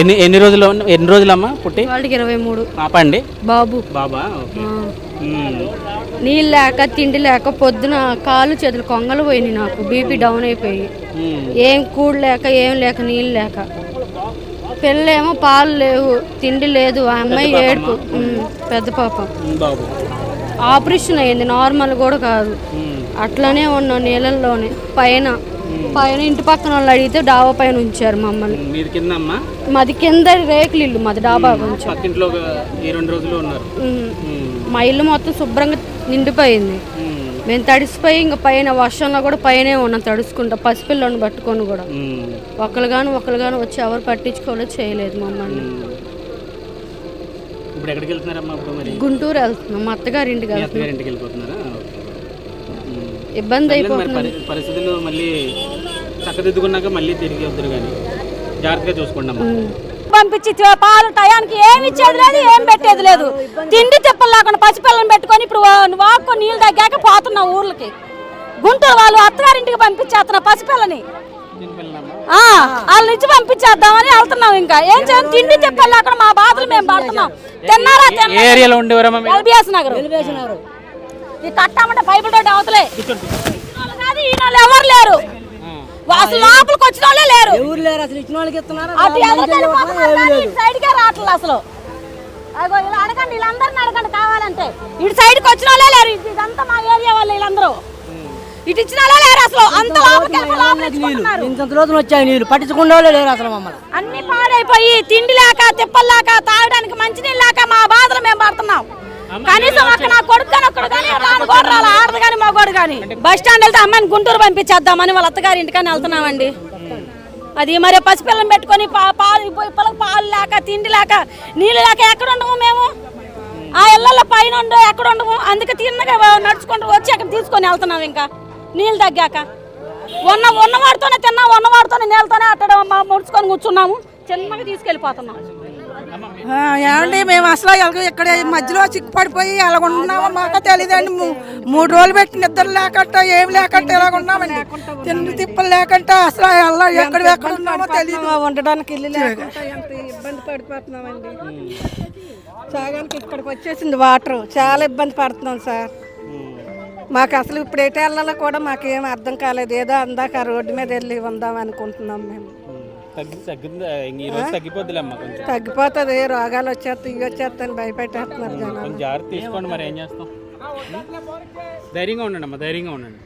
ఎన్ని ఎన్ని రోజులు ఎన్ని రోజులమ్మా పుట్టి? వాళ్ళకి ఇరవై మూడు. పాప అండి? బాబు. బాబా? ఓకే. నీళ్ళు లేక తిండి లేక పొద్దున కాలు చేతులు కొంగలు పోయినాయి నాకు. బీపీ డౌన్ అయిపోయి. ఏం కూడు లేక ఏం లేక నీళ్ళు లేక. పిల్లేమో పాలు లేవు తిండి లేదు. ఆ అమ్మాయి ఏడుపు. పెద్ద పాప. బాబు. ఆపరేషన్ అయింది నార్మల్ కూడా కాదు. అట్లనే ఉన్నాం నీళ్ళల్లోనే పైన. పైన ఇంటి పక్కన వాళ్ళు అడిగితే డాబా పైన ఉంచారు మమ్మల్ని. మీది కింద మాది కింద రేకులు ఇల్లు మాది డాబా కొంచెం. పక్కింట్లో ఒక ఈ రెండు రోజులు ఉన్నారు. మా ఇల్లు మొత్తం శుభ్రంగా నిండిపోయింది. మేము. తడిసిపోయి ఇంకా పైన వర్షంలో కూడా పైనే ఉన్నాం తడుచుకుంటా పసిపిల్లని పట్టుకొని కూడా. ఒకరు కానీ ఒకరు కానీ వచ్చి ఎవరు పట్టించుకోలేదు చేయలేదు మమ్మల్ని. ఇప్పుడు ఎక్కడికి వెళ్తున్నారమ్మా ఇప్పుడు మరి? గుంటూరు వెళ్తున్నాం. మా అత్తగారింటికి మీ వెళ్తున్నాం. అత్తగారి ఇంటికి వెళ్ళిపోతున్నారా. ఇబ్బంది అయిపోతుంది మరి పరి- పరిస్థితులు మళ్ళీ చక్కదిద్దుకున్నాక మళ్ళీ తిరిగి వద్దురు కానీ. జాగ్రత్తగా చూసుకోండి అమ్మా. పంపించి తి- పాలు టయానికి ఏమి ఇచ్చేది లేదు ఏం పెట్టేది లేదు. తిండి తిప్పలు లేకుండా పసిపిల్లని పెట్టుకొని ఇప్పుడు వా- వాక్కు నీళ్ళు తగ్గాక పోతున్నాం ఊర్లకి. గుంటూరు వాళ్ళు అత్తగారింటికి పంపించేస్తున్నాం పసిపిల్లని. ఆ, వాళ్ళ నుంచి పంపించేద్దామని వెళ్తున్నాం ఇంకా. ఏం చేయం తిండి తిప్పలు లేకుండా మా బాధలు మేము పడుతున్నాం. తిన్నారా ఏ ఏరియాలో ఉండేవారమ్మా మీరు? ఎల్బిఎస్ నగర్. ఈ కట్టామంటే బైబిల్ రోడ్ అవతలే. కాదు ఈయన వాళ్ళు ఎవరు లేరు. అసలు లోపలికి వచ్చిన వాళ్ళే లేరు. ఊరు లేరు అసలు? ఇచ్చిన వాళ్ళకి ఇస్తున్నారు? అటు ఇటు సైడ్కే రావట్లేదు అసలు. అగో ఇలా అడగండి వీళ్ళందరిని అడగండి కావాలంటే. ఇటు సైడ్కి వచ్చిన వాళ్ళే లేరు. ఇది- ఇదంతా మా ఏరియా వాళ్ళు వీళ్ళందరూ. ఇటు ఇచ్చిన వాళ్ళే లేరు అసలు? అంత లోపలికి. ఇంత రోజులు వచ్చాయి నీళ్ళు. పట్టించుకునే వాళ్ళే లేరు అసలు మమ్మల్ని. అన్ని పాడైపోయి తిండి లేక తిప్పలు లేక తాగడానికి మంచినీళ్ళు లేక మా బాధలు మేము పడుతున్నాం. కనీసం అక్కడ నా కొడుకు కానీ ఒక్కడు కానీ రాను కూడా రాలి ఆడదు కానీ మగోడు కానీ బస్ స్టాండ్ వెళ్తే అమ్మాయిని గుంటూరు పంపించేద్దామని వాళ్ళ అత్తగారి ఇంటికని వెళ్తున్నామండి. అది మరి పసిపిల్లని పెట్టుకొని పా- పాలు పోయి పిల్లకి పాలు లేక తిండి లేక నీళ్ళు లేక ఎక్కడ ఉండము మేము? ఆ ఇళ్ళల్లో పైన ఉండు ఎక్కడ ఉండము? అందుకే తిన్నగా నడుచుకుంటూ వచ్చి అక్కడ తీసుకొని వెళ్తున్నాం ఇంకా. నీళ్ళు తగ్గాక. ఉన్న ఉన్నవాడితోనే తిన్నాం ఉన్నవాడితోనే నీళ్ళతోనే మ- ముడుచుకొని కూర్చున్నాము. చిన్నగా తీసుకెళ్ళిపోతున్నాం. ఆ, ఏమండి మేము అసలు ఇక్కడ మధ్యలో చిక్కుపడిపోయి అలా ఉన్నామో మాకు తెలియదండి. మూ- మూడు రోజులు పెట్టి నిద్ర లేకుండా ఏం లేకుండా ఇలాగ ఉన్నామండి. తిండి తిప్పలు లేకుండా అసలు ఎలా ఎక్కడ ఎక్కడ ఉన్నామో తెలియదు. ఉండడానికి ఇల్లు లేకుండా ఎంత ఇబ్బంది పడిపోతున్నామండి. సాగానికి ఇక్కడికి వచ్చేసింది వాటర్. చాలా ఇబ్బంది పడుతున్నాం సార్. మాకు అసలు ఇప్పుడు ఎటు వెళ్ళాలో కూడా మాకు ఏం అర్థం కాలేదు. ఏదో అందాక రోడ్డు మీద వెళ్ళి ఉందాం అనుకుంటున్నాం మేము. తగ్గిపోతుంది. రోగాలు వచ్చేస్తాయి ఇవి వచ్చేస్తాయని భయపెట్టేస్తున్నారు జనాలు. జాగ్రత్త తీసుకోండి మరి ఏం చేస్తాం? ధైర్యంగా ఉండండి అమ్మా ధైర్యంగా ఉండండి.